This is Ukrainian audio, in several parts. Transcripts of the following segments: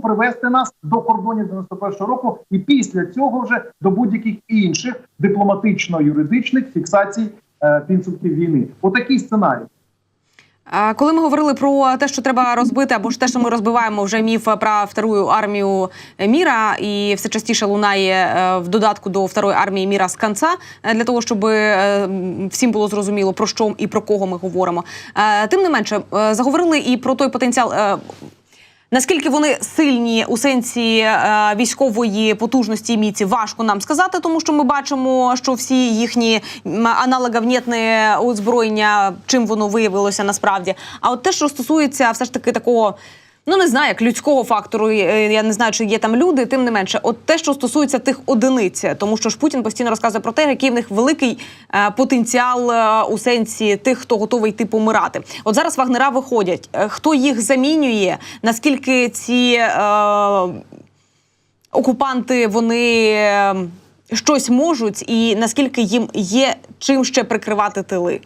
привести нас до кордонів 91-го року, і після цього вже до будь-яких інших дипломатично-юридичних фіксацій е, підсумків війни. Отакий сценарій. Коли ми говорили про те, що треба розбити, або ж те, що ми розбиваємо вже міф про вторую армію міра, і все частіше лунає е, в додатку до второї армії міра з кінця, е, для того, щоб е, всім було зрозуміло про що і про кого ми говоримо. Тим не менше, заговорили і про той потенціал. Наскільки вони сильні у сенсі е, військової потужності і міці, важко нам сказати, тому що ми бачимо, що всі їхні аналоговнітне озброєння, чим воно виявилося насправді. А от те, що стосується все ж таки такого. Ну, не знаю, як людського фактору, е, я не знаю, чи є там люди, тим не менше, от те, що стосується тих одиниць, тому що ж Путін постійно розказує про те, який в них великий е, потенціал е, у сенсі тих, хто готовий йти помирати. От зараз вагнера виходять. Е, Хто їх замінює? Наскільки ці е, окупанти вони е, щось можуть, і наскільки їм є чим ще прикривати тили?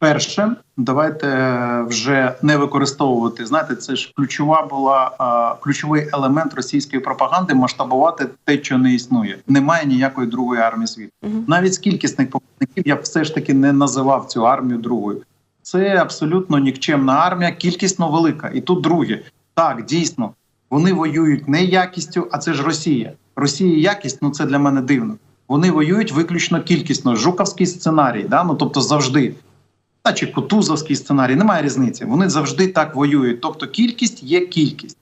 Перше, давайте е, вже не використовувати. Знаєте, це ж ключова була е, ключовий елемент російської пропаганди масштабувати те, що не існує. Немає ніякої другої армії світу. Мгм. Навіть з кількісних показників я б все ж таки не називав цю армію другою. Це абсолютно нікчемна армія, кількісно велика. І тут друге. Так, дійсно, вони воюють не якістю, а це ж Росія. Росія якість, ну це для мене дивно. Вони воюють виключно кількісно. Жуковський сценарій, да? ну тобто завжди. Та чи Кутузовський сценарій, немає різниці. Вони завжди так воюють. Тобто кількість є кількість.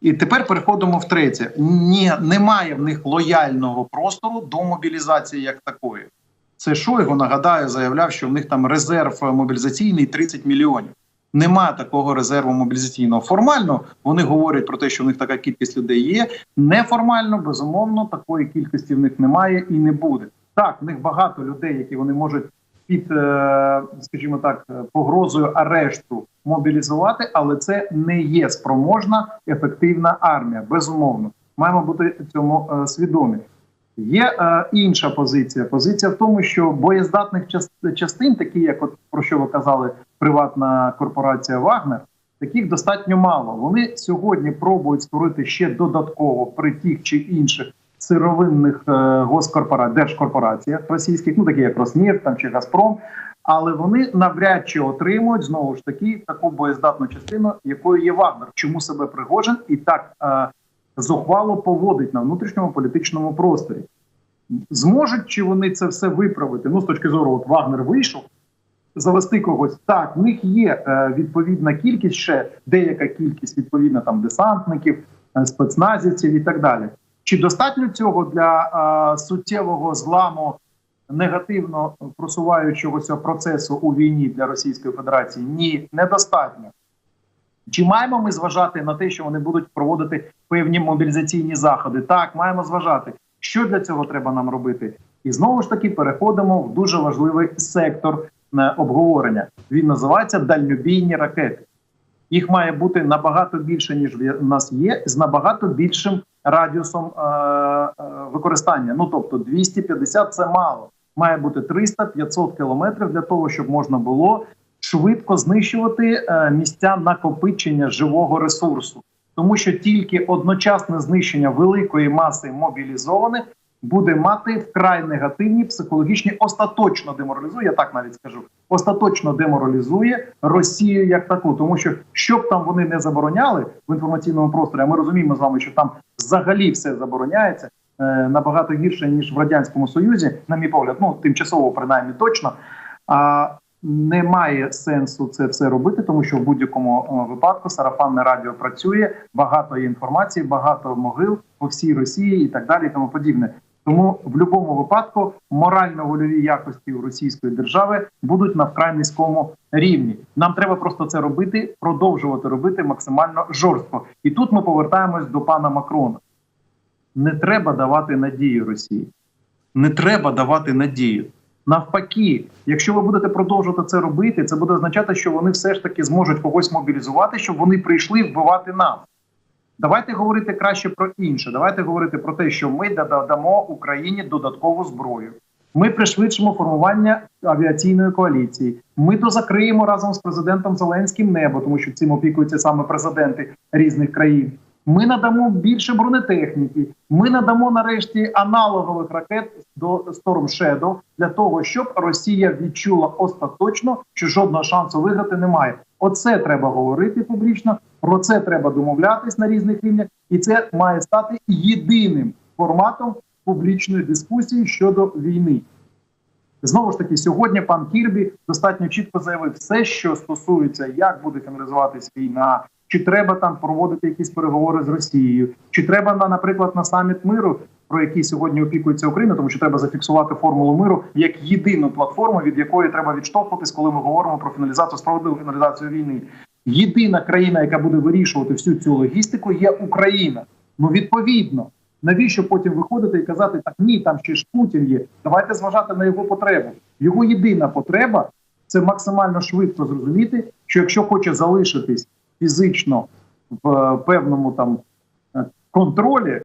І тепер переходимо в третє. Ні, немає в них лояльного простору до мобілізації як такої. Це Шойгу, нагадаю, заявляв, що в них там резерв мобілізаційний 30 мільйонів. Нема такого резерву мобілізаційного. Формально вони говорять про те, що в них така кількість людей є. Неформально, безумовно, такої кількості в них немає і не буде. Так, в них багато людей, які вони можуть під, е, скажімо так, погрозою арешту мобілізувати, але це не є спроможна ефективна армія. Безумовно, маємо бути цьому е, свідомі. Є е, інша позиція. Позиція в тому, що боєздатних част- частин, такі як от про що ви казали, приватна корпорація Вагнер, таких достатньо мало. Вони сьогодні пробують створити ще додатково при тих чи інших сировинних е, госкорпора... держкорпораціях російських, ну такі як Роснефть там чи Газпром. Але вони навряд чи отримують знову ж таки таку боєздатну частину, якою є Вагнер. Чому себе Пригожин і так е, зухвало поводить на внутрішньому політичному просторі? Зможуть чи вони це все виправити? Ну з точки зору, от Вагнер вийшов. Завести когось так, в них є е, відповідна кількість, ще деяка кількість відповідно там десантників, е, спецназівців і так далі. Чи достатньо цього для е, суттєвого зламу негативно просуваючогося процесу у війні для Російської Федерації? Ні, недостатньо. Чи маємо ми зважати на те, що вони будуть проводити певні мобілізаційні заходи? Так, маємо зважати. Що для цього треба нам робити? І знову ж таки переходимо в дуже важливий сектор е, обговорення. Він називається дальнобійні ракети. Їх має бути набагато більше, ніж в нас є, з набагато більшим радіусом е- е- використання. Ну тобто 250 – це мало. Має бути 300-500 кілометрів для того, щоб можна було швидко знищувати е, місця накопичення живого ресурсу, тому що тільки одночасне знищення великої маси мобілізованих буде мати вкрай негативні психологічні, остаточно деморалізує. Я так навіть скажу, остаточно деморалізує Росію як таку, тому що що б там вони не забороняли в інформаційному просторі, а ми розуміємо з вами, що там взагалі все забороняється. е, Набагато гірше ніж в радянському союзі, на мій погляд, ну тимчасово принаймні точно. А немає сенсу це все робити, тому що в будь-якому е, випадку сарафанне радіо працює, багато є інформації, багато могил по всій Росії і так далі, і тому подібне. Тому в будь-якому випадку морально-вольові якості у російської держави будуть на вкрай низькому рівні. Нам треба просто це робити, продовжувати робити максимально жорстко. І тут ми повертаємось до пана Макрона. Не треба давати надію Росії. Не треба давати надію. Навпаки, якщо ви будете продовжувати це робити, це буде означати, що вони все ж таки зможуть когось мобілізувати, щоб вони прийшли вбивати нас. Давайте говорити краще про інше. Давайте говорити про те, що ми дамо Україні додаткову зброю. Ми пришвидшимо формування авіаційної коаліції. Ми дозакриємо разом з президентом Зеленським небо, тому що цим опікуються саме президенти різних країн. Ми надамо більше бронетехніки. Ми надамо нарешті аналогових ракет до Storm Shadow для того, щоб Росія відчула остаточно, що жодного шансу виграти немає. Оце треба говорити публічно. Про це треба домовлятись на різних рівнях, і це має стати єдиним форматом публічної дискусії щодо війни. Знову ж таки, сьогодні пан Кірбі достатньо чітко заявив все, що стосується, як буде фіналізуватись війна, чи треба там проводити якісь переговори з Росією, чи треба на, наприклад, на саміт миру, про який сьогодні опікується Україна, тому що треба зафіксувати формулу миру як єдину платформу, від якої треба відштовхуватись, коли ми говоримо про фіналізацію справедливу фіналізацію війни. Єдина країна, яка буде вирішувати всю цю логістику, є Україна. Ну відповідно. Навіщо потім виходити і казати, так ні, там ще ж Путін є. Давайте зважати на його потребу. Його єдина потреба це максимально швидко зрозуміти, що якщо хоче залишитись фізично в е, певному там е, контролі,